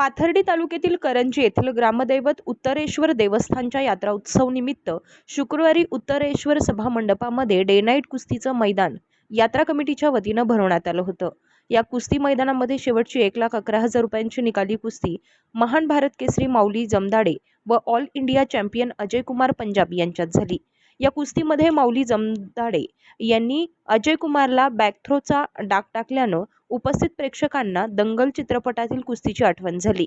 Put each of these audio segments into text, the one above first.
पाथर्डी तालुक्यातील करंजी येथील ग्रामदैवत उत्तरेश्वर देवस्थानच्या यात्रा उत्सव निमित्त शुक्रवारी उत्तरेश्वर सभा मंडपामध्ये डे नाईट कुस्तीचं मैदान यात्रा कमिटीच्या वतीनं भरवण्यात आलं होतं. या कुस्ती मैदानामध्ये शेवटची एक लाख अकरा हजार रुपयांची निकाली कुस्ती महान भारत केसरी माऊली जमदाडे व all India champion Ajay Kumar Punjab यांच्यात झाली. या कुस्तीमध्ये माऊली जमदाडे यांनी अजय कुमारला बॅकथ्रोचा डाग टाकल्यानं उपस्थित प्रेक्षकांना दंगल चित्रपटातील कुस्तीची आठवण झाली.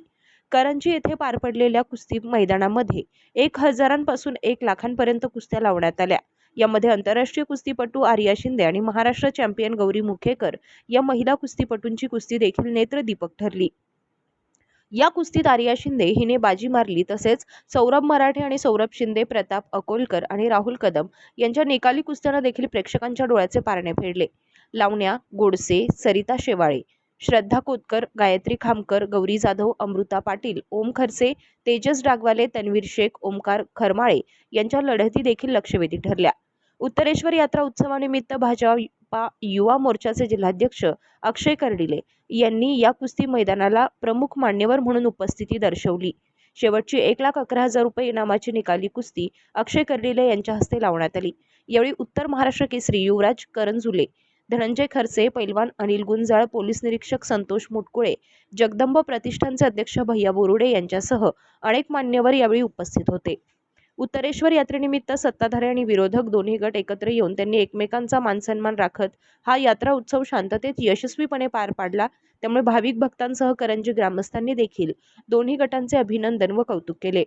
करंजी येथे पार पडलेल्या कुस्ती मैदानामध्ये एक हजारांपासून एक लाखांपर्यंत कुस्त्या लावण्यात आल्या. यामध्ये आंतरराष्ट्रीय कुस्तीपटू आर्या शिंदे आणि महाराष्ट्र चॅम्पियन गौरी मुखेकर या महिला कुस्तीपटूंची कुस्ती देखील नेत्रदीपक ठरली. या कुस्तीत आर्या शिंदे हिने बाजी मारली तसेच सौरभ मराठे आणि सौरभ शिंदे प्रताप अकोलकर आणि राहुल कदम यांच्या निकाली कुस्त्यानं देखील प्रेक्षकांच्या डोळ्याचे पारणे फेडले. लावण्या गोडसे सरिता शेवाळे श्रद्धा कोतकर गायत्री खामकर गौरी जाधव अमृता पाटील ओम खरसे तेजस डागवाले तन्वीर शेख ओमकार खरमाळे यांच्या लढती देखील लक्षवेधी ठरल्या. उत्तरेश्वर यात्रा उत्सवानिमित्त भाजपा युवा मोर्चाचे जिल्हाध्यक्ष अक्षय कर्डिले यांनी या कुस्ती मैदानाला प्रमुख मान्यवर म्हणून उपस्थिती दर्शवली. शेवटची एक लाख अकरा हजार रुपये इनामाची निकाली कुस्ती अक्षय कर्डिले यांच्या हस्ते लावण्यात आली. यावेळी उत्तर महाराष्ट्र केसरी युवराज करंजुले धनंजय खरसे पैलवान अनिल गुंजाळ पोलीस निरीक्षक संतोष मुटकुळे जगदंब प्रतिष्ठानचे अध्यक्ष भैया बोरुडे यांच्यासह अनेक मान्यवर यावेळी उपस्थित होते. उत्तरेश्वर यात्रेनिमित्त सत्ताधारी आणि विरोधक दोन्ही गट एकत्र येऊन त्यांनी एकमेकांचा मानसन्मान राखत हा यात्रा उत्सव शांततेत यशस्वीपणे पार पाडला. त्यामुळे भाविक भक्तांसह करंजी ग्रामस्थांनी देखील दोन्ही गटांचे अभिनंदन व कौतुक केले.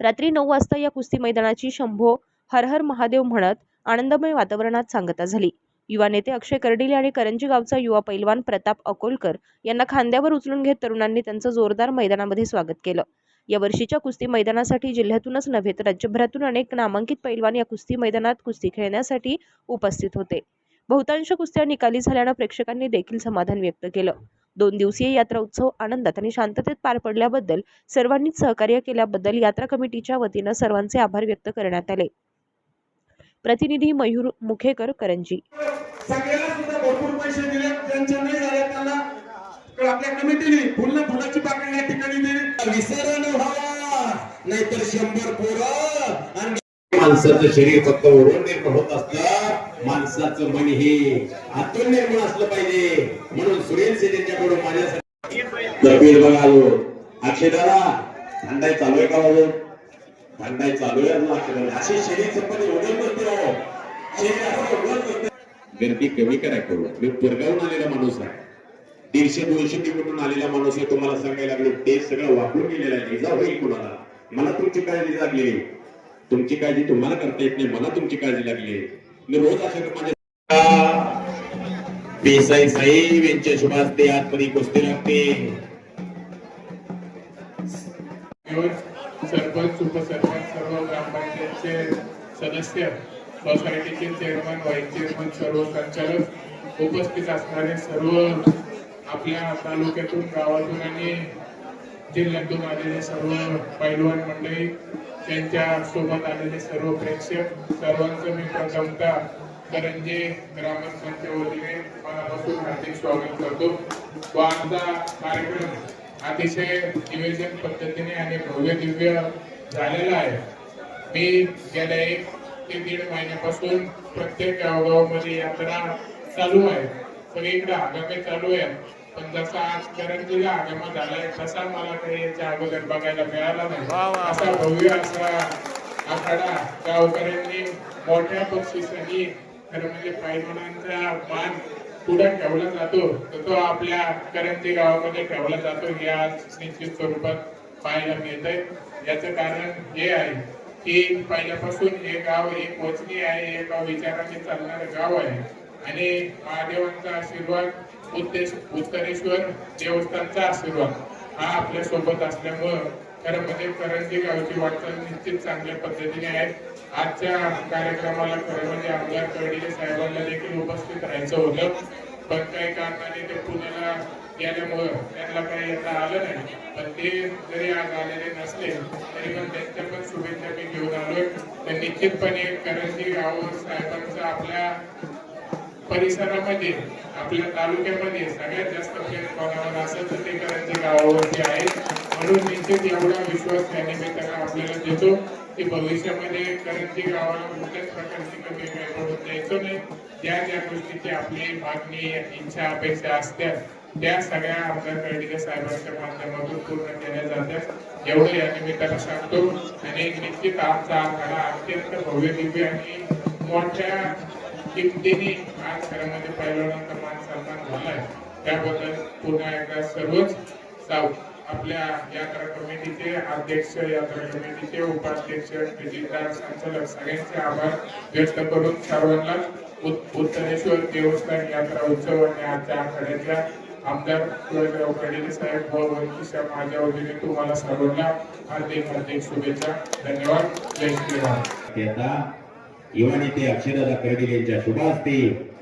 रात्री नऊ वाजता या कुस्ती मैदानाची शंभो हर हर महादेव म्हणत आनंदमय वातावरणात सांगता झाली. युवा नेते अक्षय कर्डिले आणि करंजी गावचा युवा पैलवान प्रताप अकोलकर यांना खांद्यावर उचलून घेत तरुणांनी त्यांचं जोरदार मैदानामध्ये स्वागत केलं. या वर्षीच्या कुस्ती मैदानासाठी जिल्ह्यातूनच नव्हे तर राज्यभरातून अनेक नामांकित पैलवान या कुस्ती मैदानात कुस्ती खेळण्यासाठी उपस्थित होते. बहुतांश कुस्त्या निकाली झाल्यानं प्रेक्षकांनी देखील समाधान व्यक्त केलं. दोन दिवसीय यात्रा उत्सव आनंदात आणि शांततेत पार पडल्याबद्दल सर्वांनीच सहकार्य केल्याबद्दल यात्रा कमिटीच्या वतीनं सर्वांचे आभार व्यक्त करण्यात आले. प्रतिनिधी मयूर मुखेकर करंजी. सुद्धा भरपूर पैसे दिले. ज्यांच्या नाही त्यांना आपल्या कमिटीने फुल फुलाची पाकळी या ठिकाणी दिली. विसरण व्हावा नाहीतर शंभर पोरं आणि माणसाचं शरीर फक्त ओढून निर्माण होत असतं. माणसाचं मन हे आतून निर्माण असलं पाहिजे. म्हणून सुरेल सेनेच्याकडून माझ्यासाठी. बघा थंडाई चालू आहे का बाबू? थंडाई चालू आहे. अजून अक्षयदादा असे शरीर संपत्ती हो. गर्दी कमी करा करू. मी पुरगावून आलेला माणूस आहे. दीडशे दोनशे निवडून आलेला माणूस आहे. तुम्हाला सांगायला लागलो ते सगळं वापरून गेलेलं आहे. इजा होईल कुणाला. मला तुमची काळजी लागली. तुमची काळजी तुम्हाला करता येत नाही. मला तुमची काळजी लागली. मी रोज अशा माझ्या देसाई साहेब यांच्या शुभास्ते आतमध्ये कुस्ती लागते. सरपंच उपसरपंच ग्रामपंचायतचे सदस्य सोसायटीचे चेअरमन व्हाईस चेअरमन सर्व संचालक उपस्थित असणारे सर्व आपल्या तालुक्यातून गावातून आणि जिल्ह्यातून आलेले सर्व पैलवान मंडळी त्यांच्यासोबत आलेले सर्व प्रेक्षक सर्वांचं मी प्रथमता करंजे ग्रामस्थांच्या वतीने मनापासून हार्दिक स्वागत करतो. व आमचा कार्यक्रम अतिशय निवेदन पद्धतीने आणि भव्य दिव्य झालेला आहे. मी गेल्या एक ते दीड महिन्यापासून प्रत्येक गावगावामध्ये यात्रा चालू आहे. सगळीकडे आगामी चालू आहे. पण जसा आज करंजीला आगमन झालाय तसा मला काही याच्या अगोदर बघायला मिळाला नाही. असा भव्य असा आखाडा गावकऱ्यांनी मोठ्या बक्षिसांनी खरं म्हणजे पैलवानांचा मान पुढे ठेवला जातो. तर तो आपल्या करंजी गावामध्ये ठेवला जातो. हे आज निश्चित स्वरूपात पाहायला मिळत आहे याचं कारण हे आहे. की पहिल्यापासून हे गाव एक वचनी आहे एक विचाराने चालणारं गाव आहे. आणि महादेवांचा आशीर्वाद उद्देश उत्तरेश्वर देवस्थानचा आशीर्वाद हा आपल्यासोबत असल्यामुळं खरं म्हणजे करंजी गावची वाटचाल निश्चित चांगल्या पद्धतीने आहे. आजच्या कार्यक्रमाला खरं म्हणजे आमदार कर्डिले साहेबांना देखील उपस्थित राहायचं होतं. पण काही कारणाने ते पुण्याला गेल्यामुळं त्यांना काही येता आलं नाही. पण ते जरी आज आलेले नसले तरी पण त्यांच्या पण शुभेच्छा तर निश्चितपणे करंजी राऊत साहेबांचं आपल्या परिसरामध्ये आपल्या तालुक्यामध्ये सगळ्यात जास्त प्रेम कोणावर असेल तर ते करंजी गावावरती आहे. म्हणून निश्चित एवढा विश्वास त्या निमित्तानं आपल्याला देतो की भविष्यामध्ये करंजी गावाला कुठल्याच प्रकारची कमी वेळ पडून द्यायचो नाही. ज्या ज्या गोष्टीची आपली मागणी इच्छा अपेक्षा असतात त्या सगळ्या आमदार कर्डिके साहेबांच्या माध्यमातून पूर्ण केल्या जातात एवढं या निमित्तानं सांगतो. आणि निश्चित आमचा आखाडा अत्यंत भव्य दिव्य आणि मोठ्या किमतीने आज खऱ्यामध्ये पहिल्यांदा मान सन्मान झालाय त्याबद्दल पुन्हा एकदा सर्वच साऊ आपल्या यात्रा कमिटीचे अध्यक्ष यात्रा कमिटीचे उपाध्यक्ष खजिनदार संचालक सगळ्यांचे आभार व्यक्त करून सर्वांना उत्तरेश्वर देवस्थान यात्रा उत्सव आणि आजच्या आखाड्याच्या आमदार शिवाजीराव खडीले साहेब व वंचिशा माझ्या वतीने तुम्हाला सर्वांना हार्दिक हार्दिक शुभेच्छा. धन्यवाद. जय श्रीराम. ते आता इवानी ते अक्षरदादा कर्डिल यांच्या शुभ असतील